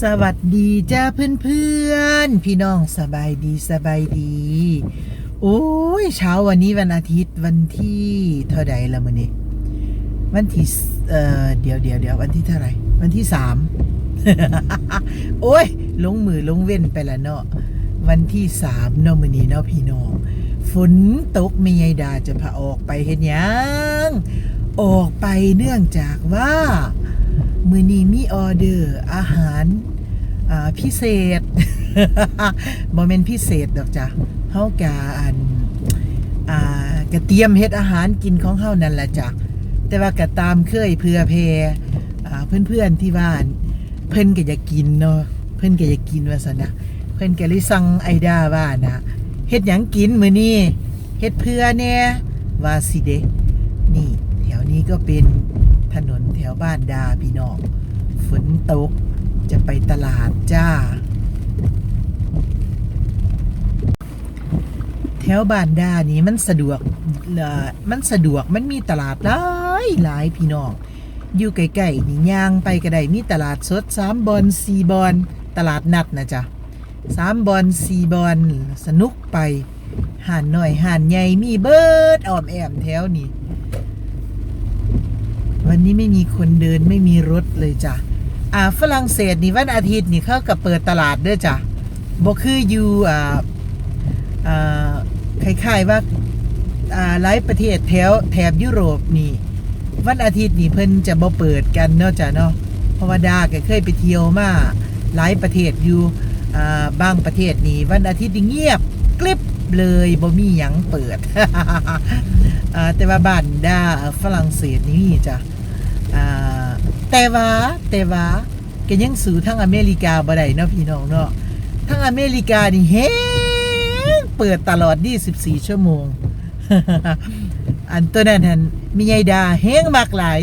สวัสดีจ้าเพื่อนๆพี่น้องสบายดีสบายดี โอ้ยเช้าวันนี้วันอาทิตย์วันที่เท่าใดละมื้อนี้วันที่เอ่อเดี๋ยวเดี๋ยวเดี๋ยววันที่เท่าไหร่ วันที่สามโอ้ยลงมือลงเว้นไปละเนาะวันที่สามเนาะมื้อนี้เนาะพี่น้องฝนตกม่ยายดาจะพาออกไปเฮ็ดหยังออกไปเนื่องจากว่า มือนี้มีออเดอร์อาหารพิเศษบ่แม่นพิเศษดอกจ้ะเฮากะอันอ่ากะเตรียมเฮ็ดอาหารกินของเฮานั่นแหละจ้ะแต่ว่ากะตามเคยเพื่อเพอ่าเพื่อนๆที่บ้าน เพิ่นก็อยากกินเนาะเพิ่นก็อยากกินว่าซั่นนะเพิ่นก็เลยสั่งไอดาว่านะเฮ็ดหยังกินมื้อนี้เฮ็ดเพื่อแน่ว่าสิเดนี่แถวนี้ก็เป็น ถนนแถวบ้านดาพี่น้องฝนตกจะไปตลาดจ้า แถวบ้านดานี่มันสะดวกมันสะดวกมันมีตลาดหลายหลายพี่น้อง อยู่ใกล้ๆนี่ย่างไปก็ได้มีตลาดสดสามบอนสี่บอนตลาดนัดนะจ๊ะสามบอนสี่บอนสนุกไปห่านหน่อยห่านใหญ่มีเบิร์ดออมแอมแถวนี้ วันนี้ไม่มีคนเดินไม่มีรถเลยจ้ะอ่าฝรั่งเศสนี่วันอาทิตย์นี่เขากับเปิดตลาดด้อจ้ะบ่คืออยู่อ่าอ่าคล้ายๆว่าอ่าหลายประเทศแถวแถบยุโรปนี่ วันอาทิตย์นี่เพิ่นจะบ่เปิดกันเนาะจ้ะเนาะเพราะว่าดาก็เคยไปเที่ยวมาหลายประเทศอยู่อ่าบางประเทศนี่วันอาทิตย์นี่เงียบกลิบ เลยบ่มีหยังเปิดอ่าแต่ว่าบ้านดาฝรั่งเศสนี่จ้ะอ่าแต่ว่าแต่ว่าก็ยังสู่ทั้งอเมริกาบ่ได้เนาะพี่น้องเนาะทั้งอเมริกานี่เฮงเปิดตลอด 24 ชั่วโมง อันตัวนั้นหันมียายดาเฮงมากหลาย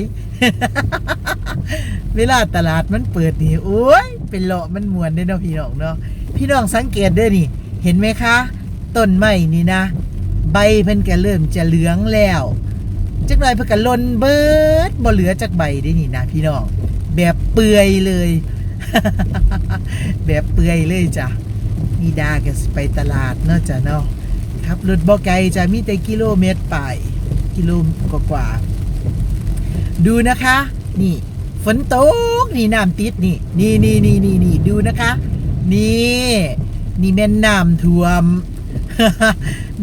เวลาตลาดมันเปิดนี่โอ้ย เป็นเลาะมันมวนเด้เนาะพี่น้องเนาะพี่น้องสังเกตเด้อนี่ เห็นไหมคะ ต้นไม้นี่นะ ใบเพิ่นก็เริ่มจะเหลืองแล้วจักหน่อยเพิ่นก็ล่นเบิดบ่เหลือจักใบได้นี่นะพี่น้องแบบเปื่อยเลย แบบเปื่อยเลยจ้ะนี่ดาก็สิไปตลาดเนาะจ้ะเนาะครับรถบ่ไกลจ้ะมีแต่กิโลเมตรไปกิโลกว่าๆดูนะคะ นี่ ฝนตกนี่น้ำติดนี่ นี่นี่นี่นี่นี่ดูนะคะ นี่ นี่แม่นน้ำท่วม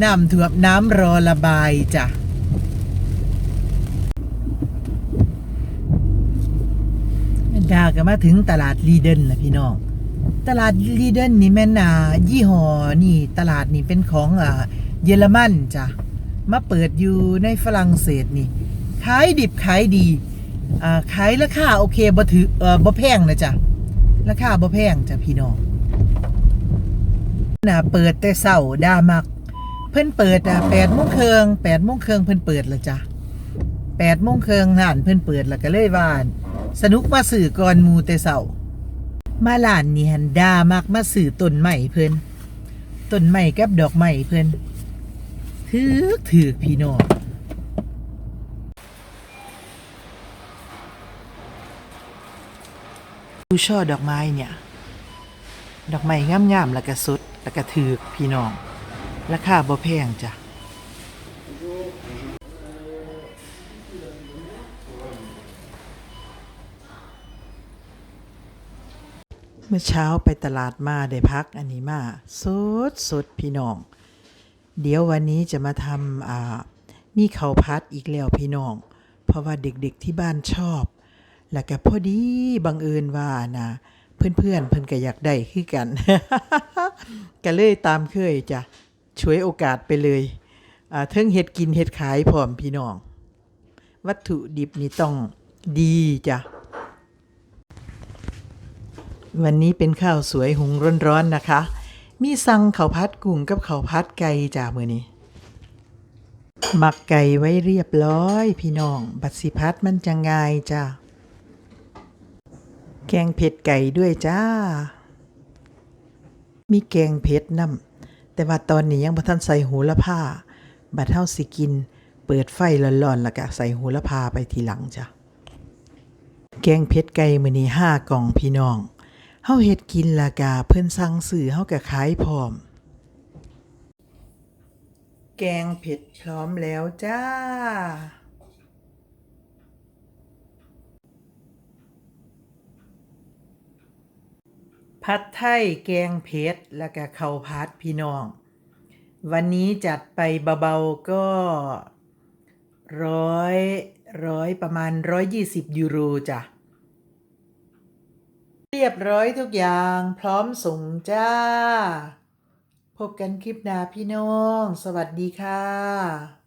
น้ำท่วมน้ำรอระบายจ้ะดาก็มาถึงตลาดลีเดนนะพี่น้อง ตลาดลีเดนนี่แม่น่ายี่ห้อนี่ตลาดนี่เป็นของอ่าเยอรมันจ้ะ มาเปิดอยู่ในฝรั่งเศสนี่ ขายดิบขายดี อ่าขายราคาโอเคบ่ถือเออบ่แพงนะจ้ะ ราคาบ่แพงจ้ะพี่น้อง น่ะเปิดแต่เช้าดามัก เพิ่นเปิดอะ8โมงเครึ่ง8โมงเครึ่งเพิ่นเปิดล้วจ้ะ8โมงเครึ่งร้านเพิ่นเปิดแล้วก็เลยว่าสนุกมาสื่อก่อนมูแต่เสามาหลานนี่หันดามักมาสื่อต้นใหม่เพิ่นต้นใหม่กับดอกไม้เพิ่นถือกถือพี่น้องดูช่อดอกไม้เนี่ย ดอกไม้งามๆแล้วก็สุด แล้วก็ถือกพี่น้อง ราคาบ่แพงจ้ะเมื่อเช้าไปตลาดมาได้พักอันนี้มาสุดสุดพี่น้อง เดี๋ยววันนี้จะมาทำอ่ามีข้าวพัดอีกแล้วพี่น้อง เพราะว่าเด็กๆที่บ้านชอบ แล้วก็พอดีบังเอิญว่านะ เพื่อนๆเพิ่นก็อยากได้คือกันก็เลยตามเคยจ้ะช่วยโอกาสไปเลยอ่าเทิงเฮ็ดกินเฮ็ดขายพร้อมพี่น้อง วัตถุดิบนี่ต้องดีจ้ะวันนี้เป็นข้าวสวยหุงร้อนๆนะคะ มีสั่งข้าวพัดกุ้งกับข้าวพัดไก่จ้ามือนี้หมักไก่ไว้เรียบร้อย พี่น้อง บัดสิพัดมันจะง่ายจ้า แกงเผ็ดไก่ด้วยจ้า มีแกงเผ็ดน้ำแต่ว่าตอนนี้ยังบ่ทันใส่หูละผ้า บัดเท่าสิกิน เปิดไฟร้อนๆแล้วก็ใส่หูละผ้าไปทีหลังจ้ะ แกงเผ็ดไก่มื้อนี้ห้ากล่องพี่น้องเฮาเฮ็ดกินและกะเพิ่นสั่งซื้อเฮาก็ขายพร้อม แกงเผ็ดพร้อมแล้วจ้า ผัดไทยแกงเผ็ดแล้วก็ข้าวผัดพี่น้อง วันนี้จัดไปเบาๆก็ร้อยร้อยประมาณร้อยยี่สิบยูโรจ้ะ เรียบร้อยทุกอย่างพร้อมส่งจ้า พบกันคลิปหน้าพี่น้อง สวัสดีค่ะ